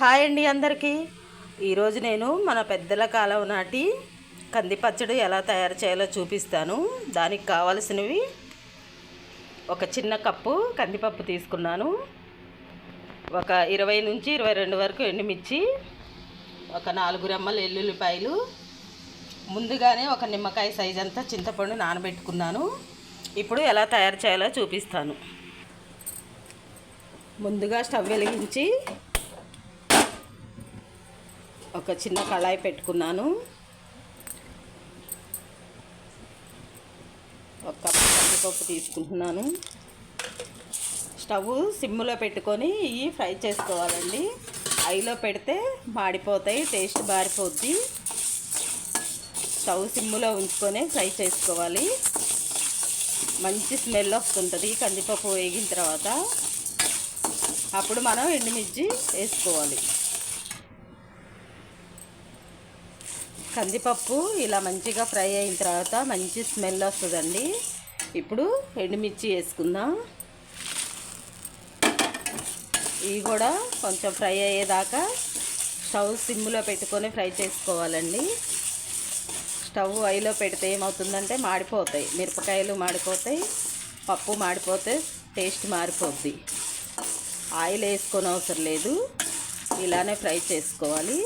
Hi అండి అందరికీ. ఈరోజు నేను మన పెద్దల కాలం నాటి కంది పచ్చడి ఎలా తయారు చేయాలో చూపిస్తాను. దానికి కావలసినవి ఒక చిన్న కప్పు కందిపప్పు తీసుకున్నాను. ఒక ఇరవై నుంచి ఇరవై రెండు వరకు ఎండుమిర్చి ఒక నాలుగు రెమ్మలు ఎల్లుల్లిపాయలు ముందుగానే ఒక నిమ్మకాయ సైజ్ అంతా చింతపండు నానబెట్టుకున్నాను. ఇప్పుడు ఎలా తయారు చేయాలో చూపిస్తాను. ముందుగా స్టవ్ వెలిగించి ఒక చిన్న కళాయి పెట్టుకున్నాను. ఒక కప్పు కందిపప్పు తీసుకుంటున్నాను. స్టవ్ సిమ్లో పెట్టుకొని ఇవి ఫ్రై చేసుకోవాలండి. ఐలో పెడితే మాడిపోతాయి టేస్ట్ మారిపోద్ది. స్టవ్ సిమ్లో ఉంచుకొని ఫ్రై చేసుకోవాలి. మంచి స్మెల్ వస్తుంటుంది కందిపప్పు వేగిన తర్వాత. అప్పుడు మనం ఎండుమిర్చి వేసుకోవాలి. కందిపప్పు ఇలా మంచిగా ఫ్రై అయిన తర్వాత మంచి స్మెల్ వస్తుందండి. ఇప్పుడు ఎండుమిర్చి వేసుకుందాం. ఇవి కూడా కొంచెం ఫ్రై అయ్యేదాకా స్టవ్ సిమ్లో పెట్టుకొని ఫ్రై చేసుకోవాలండి. స్టవ్ ఐలో పెడితే ఏమవుతుందంటే మాడిపోతాయి. మిరపకాయలు మాడిపోతాయి పప్పు మాడిపోతే టేస్ట్ మారిపోద్ది. ఆయిల్ వేసుకొని అవసరం లేదు. ఇలానే ఫ్రై చేసుకోవాలి.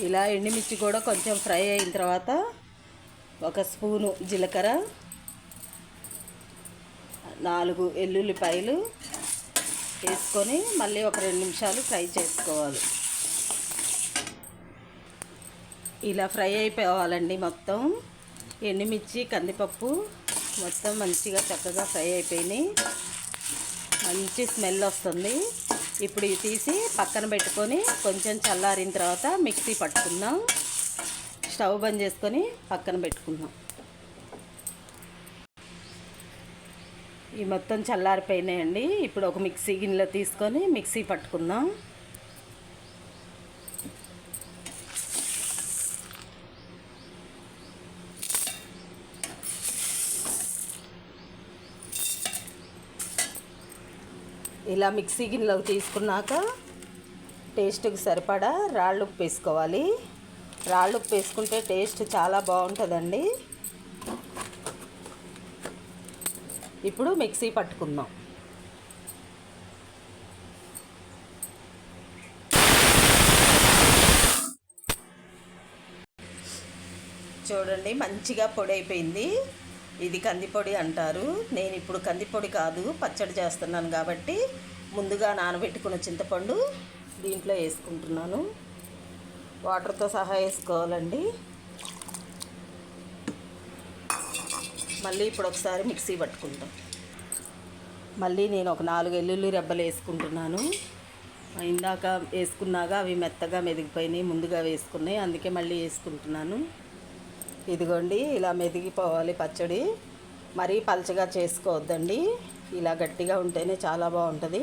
ఇలా ఎండుమిర్చి కూడా కొంచెం ఫ్రై అయిన తర్వాత ఒక స్పూను జీలకర్ర నాలుగు ఎల్లుల్లిపాయలు వేసుకొని మళ్ళీ ఒక రెండు నిమిషాలు ఫ్రై చేసుకోవాలి. ఇలా ఫ్రై అయిపోవాలండి మొత్తం. ఎండుమిర్చి కందిపప్పు మొత్తం మంచిగా చక్కగా ఫ్రై అయిపోయినాయి. మంచి స్మెల్ వస్తుంది. ఇప్పుడు ఇవి తీసి పక్కన పెట్టుకొని కొంచెం చల్లారిన తర్వాత మిక్సీ పట్టుకుందాం. స్టవ్ బంద్ చేసుకొని పక్కన పెట్టుకుందాం. ఈ మొత్తం చల్లారిపోయినాయండి. ఇప్పుడు ఒక మిక్సీ గిన్నెలో తీసుకొని మిక్సీ పట్టుకుందాం. ఇలా మిక్సీ గిన్నెలోకి తీసుకున్నాక టేస్ట్కి సరిపడా రాళ్ళు ఉప్పు వేసుకోవాలి. రాళ్ళు ఉప్పు వేసుకుంటే టేస్ట్ చాలా బాగుంటుందండి. ఇప్పుడు మిక్సీ పట్టుకుందాం. చూడండి మంచిగా పొడి అయిపోయింది. ఇది కందిపొడి అంటారు. నేను ఇప్పుడు కందిపొడి కాదు పచ్చడి చేస్తున్నాను కాబట్టి ముందుగా నానబెట్టుకున్న చింతపండు దీంట్లో వేసుకుంటున్నాను. వాటర్తో సహా వేసుకోవాలండి. మళ్ళీ ఇప్పుడు ఒకసారి మిక్సీ పట్టుకుంటాం. మళ్ళీ నేను ఒక నాలుగు ఎల్లుల్లి రెబ్బలు వేసుకుంటున్నాను. ఇందాక వేసుకున్నాక అవి మెత్తగా మెదిగిపోయినాయి ముందుగా వేసుకున్నాయి అందుకే మళ్ళీ వేసుకుంటున్నాను. ఇదిగోండి ఇలా మెదిగిపోవాలి పచ్చడి. మరీ పలచగా చేసుకోవద్దండి. ఇలా గట్టిగా ఉంటేనే చాలా బాగుంటుంది.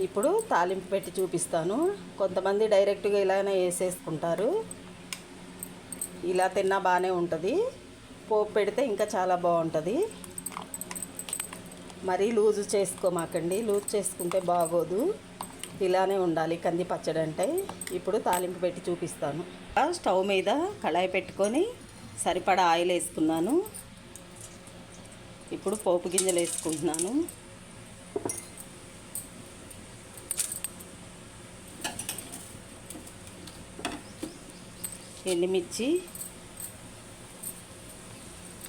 ఇప్పుడు తాలింపు పెట్టి చూపిస్తాను. కొంతమంది డైరెక్ట్గా ఇలానే వేసేసుకుంటారు. ఇలా తిన్నా బాగానే ఉంటుంది. పోపు పెడితే ఇంకా చాలా బాగుంటుంది. మరీ లూజు చేసుకోమాకండి. లూజ్ చేసుకుంటే బాగోదు. ఇలానే ఉండాలి కంది పచ్చడి అంటే. ఇప్పుడు తాలింపు పెట్టి చూపిస్తాను. స్టవ్ మీద కళాయి పెట్టుకొని సరిపడా ఆయిల్ వేసుకున్నాను. ఇప్పుడు పోపు గింజలు వేసుకుంటున్నాను. ఎండుమిర్చి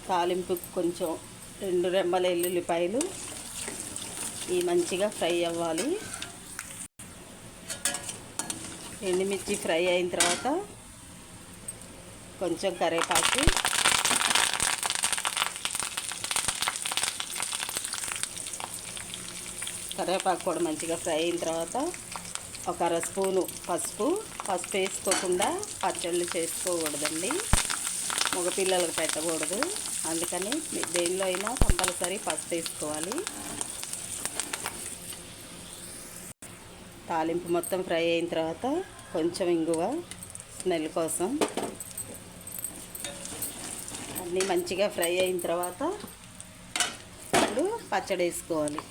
తాలింపు కొంచెం రెండు రెమ్మల ఎల్లుల్లిపాయలు ఈ మంచిగా ఫ్రై అవ్వాలి. ఎండుమిర్చి ఫ్రై అయిన తర్వాత కొంచెం కరివేపాకు. కరివేపాకు కూడా మంచిగా ఫ్రై అయిన తర్వాత ఒక అర స్పూను పసుపు. పసుపు వేసుకోకుండా పచ్చళ్ళు చేసుకోకూడదండి. మగపిల్లలకు పెట్టకూడదు. అందుకని దేనిలో అయినా కంపల్సరీ పసుపు వేసుకోవాలి. తాలింపు మొత్తం ఫ్రై అయిన తర్వాత కొంచెం ఇంగువ స్మెల్ కోసం. అన్నీ మంచిగా ఫ్రై అయిన తర్వాత ఇప్పుడు పచ్చడి వేసుకోవాలి.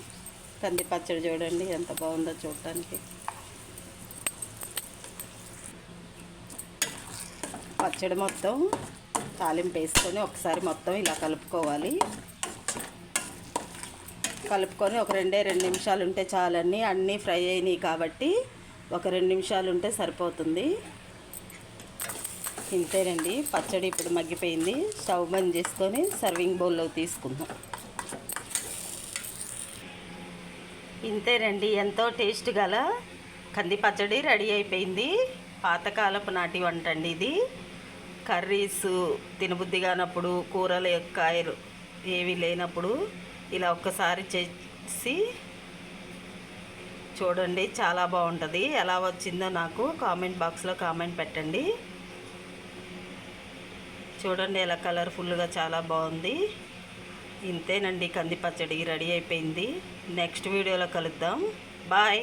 కంది పచ్చడి చూడండి ఎంత బాగుందో చూడటానికి. పచ్చడి మొత్తం తాలింపు వేసుకొని ఒకసారి మొత్తం ఇలా కలుపుకోవాలి. కలుపుకొని ఒక రెండే రెండు నిమిషాలు ఉంటే చాలండి. అన్నీ ఫ్రై అయినాయి కాబట్టి ఒక రెండు నిమిషాలు ఉంటే సరిపోతుంది. ఇంతేనండి. పచ్చడి ఇప్పుడు మగ్గిపోయింది. స్టవ్ బంద్ చేసుకొని సర్వింగ్ బౌల్లో తీసుకుందాం. ఇంతేనండి. ఎంతో టేస్ట్ గల కంది పచ్చడి రెడీ అయిపోయింది. పాతకాలపు నాటి వంట అండి ఇది. కర్రీస్ తినబుద్ధి కానప్పుడు కూరలు కాయలు ఏవి లేనప్పుడు ఇలా ఒక్కసారి చేసి చూడండి చాలా బాగుంటుంది. ఎలా వచ్చిందో నాకు కామెంట్ బాక్స్లో కామెంట్ పెట్టండి. చూడండి ఎలా కలర్ఫుల్గా చాలా బాగుంది. ఇంతేనండి కంది పచ్చడి రెడీ అయిపోయింది. నెక్స్ట్ వీడియోలో కలుద్దాం. బాయ్.